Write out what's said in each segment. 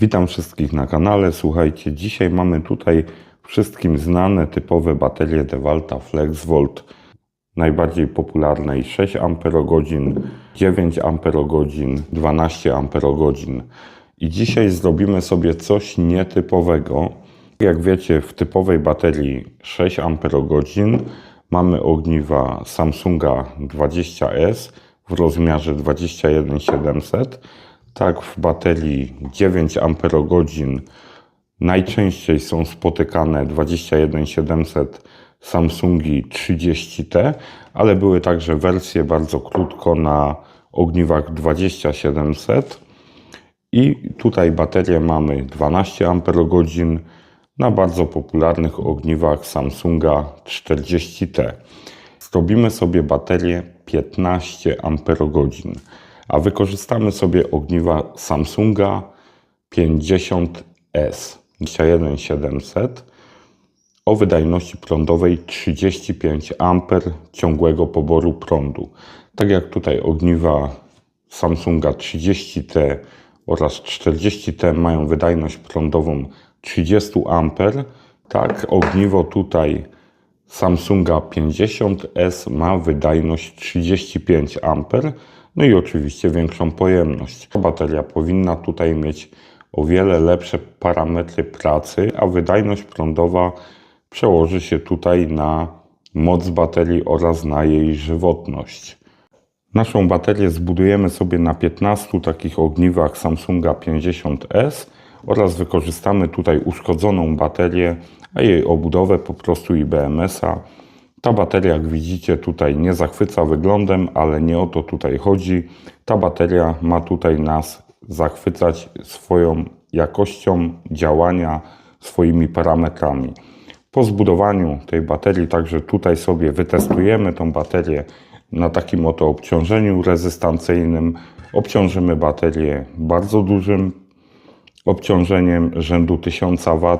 Witam wszystkich na kanale. Słuchajcie, dzisiaj mamy tutaj wszystkim znane typowe baterie DeWalta FlexVolt. Najbardziej popularnej 6 Ah, 9 Ah, 12 Ah. I dzisiaj zrobimy sobie coś nietypowego. Jak wiecie, w typowej baterii 6 Ah mamy ogniwa Samsunga 20S w rozmiarze 21700. Tak, w baterii 9 Ah najczęściej są spotykane 21700 Samsungi 30T, ale były także wersje bardzo krótko na ogniwach 20700. I tutaj baterię mamy 12 Ah na bardzo popularnych ogniwach Samsunga 40T. Zrobimy sobie baterię 15 Ah, a wykorzystamy sobie ogniwa Samsunga 50S 21700 o wydajności prądowej 35 A ciągłego poboru prądu. Tak jak tutaj ogniwa Samsunga 30T oraz 40T mają wydajność prądową 30 A, tak ogniwo tutaj Samsunga 50S ma wydajność 35 A, no i oczywiście większą pojemność. Bateria powinna tutaj mieć o wiele lepsze parametry pracy, a wydajność prądowa przełoży się tutaj na moc baterii oraz na jej żywotność. Naszą baterię zbudujemy sobie na 15 takich ogniwach Samsunga 50S oraz wykorzystamy tutaj uszkodzoną baterię, a jej obudowę po prostu IBMS-a. Ta bateria, jak widzicie, tutaj nie zachwyca wyglądem, ale nie o to tutaj chodzi. Ta bateria ma tutaj nas zachwycać swoją jakością działania, swoimi parametrami. Po zbudowaniu tej baterii, także tutaj sobie wytestujemy tą baterię na takim oto obciążeniu rezystancyjnym. Obciążymy baterię bardzo dużym obciążeniem rzędu 1000 W.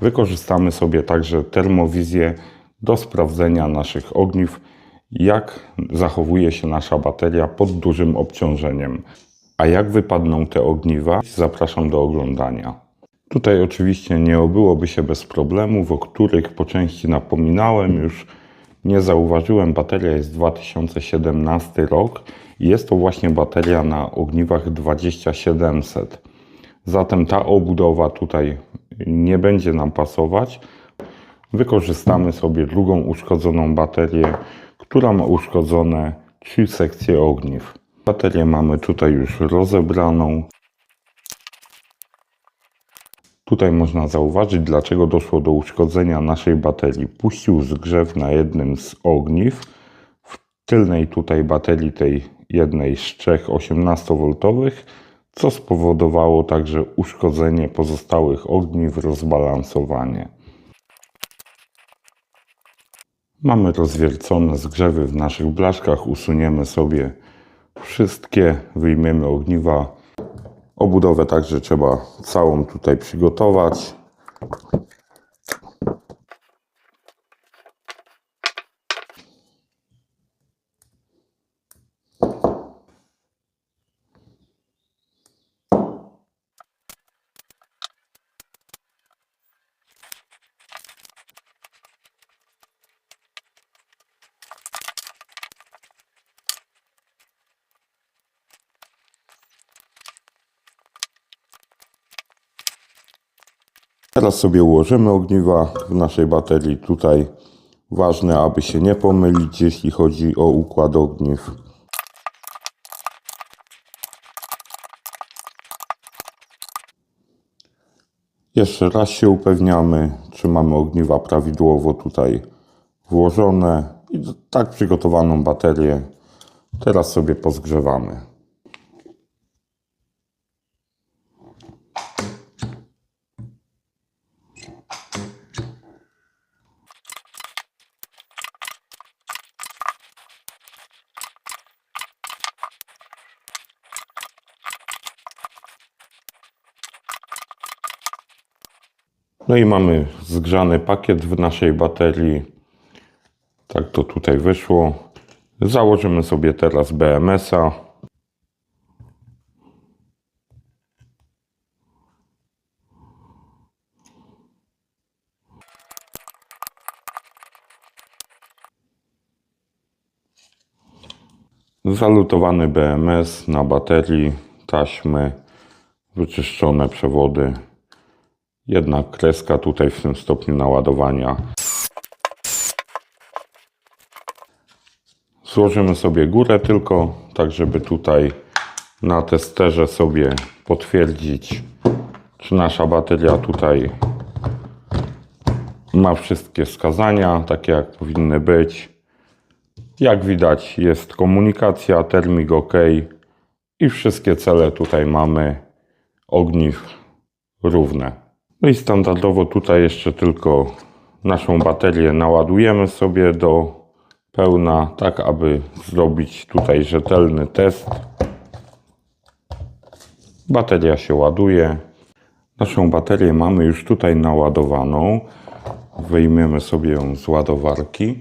Wykorzystamy sobie także termowizję do sprawdzenia naszych ogniw, jak zachowuje się nasza bateria pod dużym obciążeniem. A jak wypadną te ogniwa? Zapraszam do oglądania. Tutaj oczywiście nie obyłoby się bez problemów, o których po części napominałem już. Nie zauważyłem, bateria jest 2017 rok i jest to właśnie bateria na ogniwach 2700. Zatem ta obudowa tutaj nie będzie nam pasować. Wykorzystamy sobie drugą uszkodzoną baterię, która ma uszkodzone trzy sekcje ogniw. Baterię mamy tutaj już rozebraną. Tutaj można zauważyć, dlaczego doszło do uszkodzenia naszej baterii. Puścił zgrzew na jednym z ogniw. W tylnej tutaj baterii tej jednej z trzech 18V, co spowodowało także uszkodzenie pozostałych ogniw, rozbalansowanie. Mamy rozwiercone zgrzewy w naszych blaszkach. Usuniemy sobie wszystkie, wyjmiemy ogniwa. Obudowę także trzeba całą tutaj przygotować. Teraz sobie ułożymy ogniwa w naszej baterii. Tutaj ważne, aby się nie pomylić, jeśli chodzi o układ ogniw. Jeszcze raz się upewniamy, czy mamy ogniwa prawidłowo tutaj włożone i tak przygotowaną baterię teraz sobie pozgrzewamy. No i mamy zgrzany pakiet w naszej baterii. Tak to tutaj wyszło. Założymy sobie teraz BMS-a. Zalutowany BMS na baterii, taśmy, wyczyszczone przewody Jedna kreska tutaj w tym stopniu naładowania. Złożymy sobie górę tylko, tak żeby tutaj na testerze sobie potwierdzić, czy nasza bateria tutaj ma wszystkie wskazania, takie jak powinny być. Jak widać jest komunikacja, termik OK i wszystkie cele tutaj mamy ogniw równe. No i standardowo tutaj jeszcze tylko naszą baterię naładujemy sobie do pełna, tak aby zrobić tutaj rzetelny test. Bateria się ładuje. Naszą baterię mamy już tutaj naładowaną. Wyjmiemy sobie ją z ładowarki.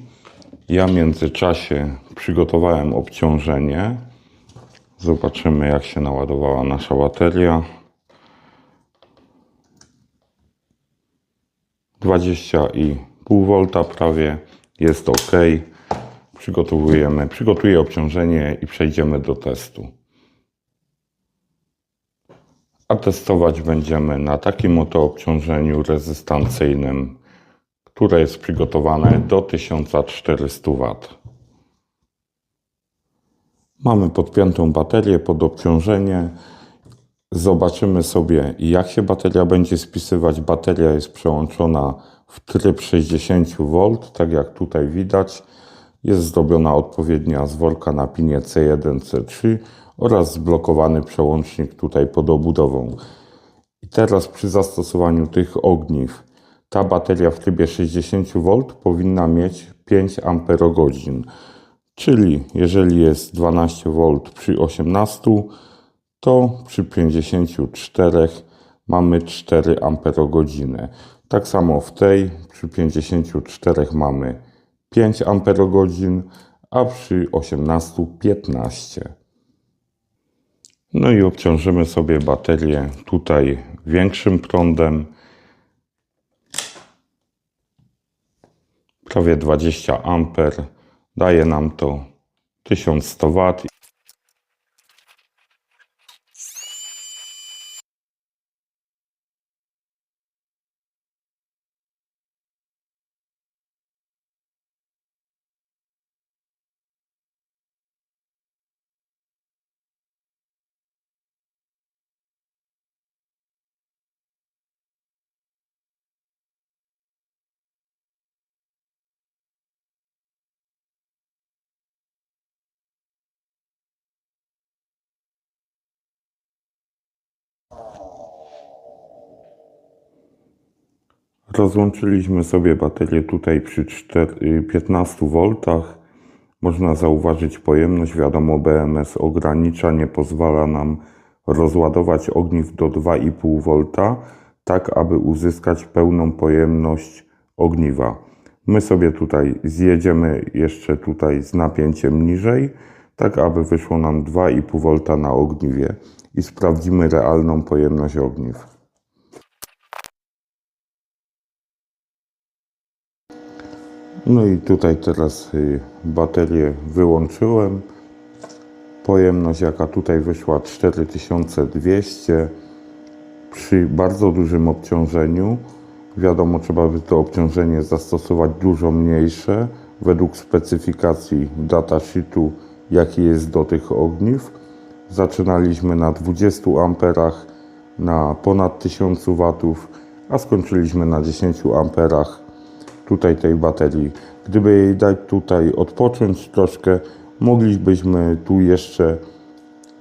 Ja w międzyczasie przygotowałem obciążenie. Zobaczymy jak się naładowała nasza bateria. 20,5 V prawie jest ok. Przygotowujemy, przygotuję obciążenie i przejdziemy do testu. A testować będziemy na takim oto obciążeniu rezystancyjnym, które jest przygotowane do 1400 W. Mamy podpiętą baterię pod obciążenie. Zobaczymy sobie, jak się bateria będzie spisywać. Bateria jest przełączona w tryb 60 V, tak jak tutaj widać. Jest zrobiona odpowiednia zworka na pinie C1, C3 oraz zblokowany przełącznik tutaj pod obudową. I teraz przy zastosowaniu tych ogniw ta bateria w trybie 60 V powinna mieć 5 Ah. Czyli jeżeli jest 12 V przy 18, to przy 54 mamy 4 Ah. Tak samo w tej przy 54 mamy 5 Ah, a przy 18 15. No i obciążymy sobie baterię tutaj większym prądem. Prawie 20 A. Daje nam to 1100 W. Rozłączyliśmy sobie baterię tutaj przy 4, 15 V. Można zauważyć pojemność. Wiadomo, BMS ogranicza, nie pozwala nam rozładować ogniw do 2,5 V, tak aby uzyskać pełną pojemność ogniwa. My sobie tutaj zjedziemy jeszcze tutaj z napięciem niżej, tak aby wyszło nam 2,5 V na ogniwie i sprawdzimy realną pojemność ogniw. No i tutaj teraz y, baterię wyłączyłem. Pojemność jaka tutaj wyszła 4200 przy bardzo dużym obciążeniu. Wiadomo, trzeba by to obciążenie zastosować dużo mniejsze według specyfikacji datasheetu, jaki jest do tych ogniw. Zaczynaliśmy na 20 amperach na ponad 1000 watów, a skończyliśmy na 10 amperach tutaj tej baterii. Gdyby jej dać tutaj odpocząć troszkę, moglibyśmy tu jeszcze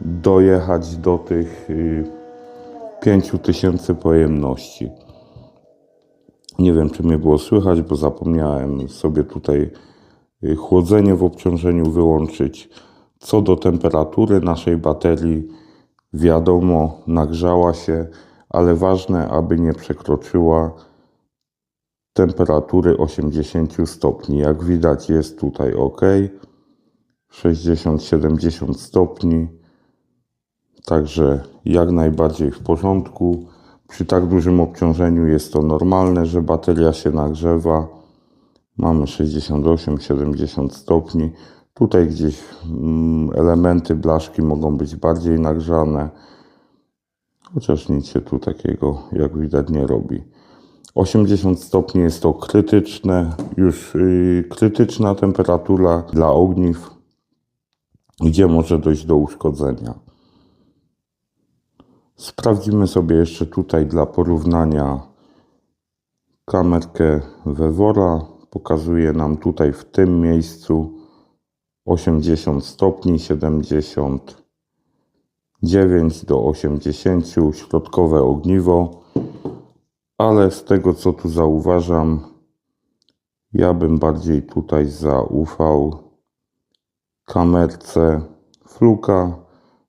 dojechać do tych y, 5000 pojemności. Nie wiem, czy mnie było słychać, bo zapomniałem sobie tutaj y, chłodzenie w obciążeniu wyłączyć. Co do temperatury naszej baterii, wiadomo, nagrzała się, ale ważne, aby nie przekroczyła temperatury 80 stopni. Jak widać jest tutaj ok. 60-70 stopni. Także jak najbardziej w porządku. Przy tak dużym obciążeniu jest to normalne, że bateria się nagrzewa. Mamy 68-70 stopni. Tutaj gdzieś mm, elementy blaszki mogą być bardziej nagrzane, chociaż nic się tu takiego, jak widać, nie robi. 80 stopni jest to krytyczne, już yy, krytyczna temperatura dla ogniw, gdzie może dojść do uszkodzenia. Sprawdzimy sobie jeszcze tutaj dla porównania kamerkę Wewora. Pokazuje nam tutaj w tym miejscu 80 stopni, 79 do 80, środkowe ogniwo, ale z tego co tu zauważam, ja bym bardziej tutaj zaufał kamerce Fluka,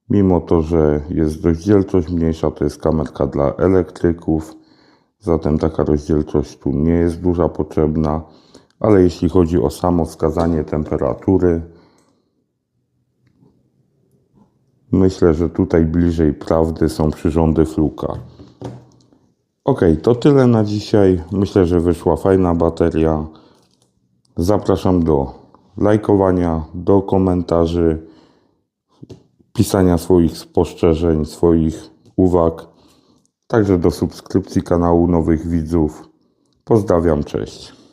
mimo to, że jest rozdzielczość mniejsza, to jest kamerka dla elektryków, zatem taka rozdzielczość tu nie jest duża potrzebna, ale jeśli chodzi o samo wskazanie temperatury, myślę, że tutaj bliżej prawdy są przyrządy Fluka. Ok, to tyle na dzisiaj. Myślę, że wyszła fajna bateria. Zapraszam do lajkowania, do komentarzy, pisania swoich spostrzeżeń, swoich uwag, także do subskrypcji kanału nowych widzów. Pozdrawiam, cześć.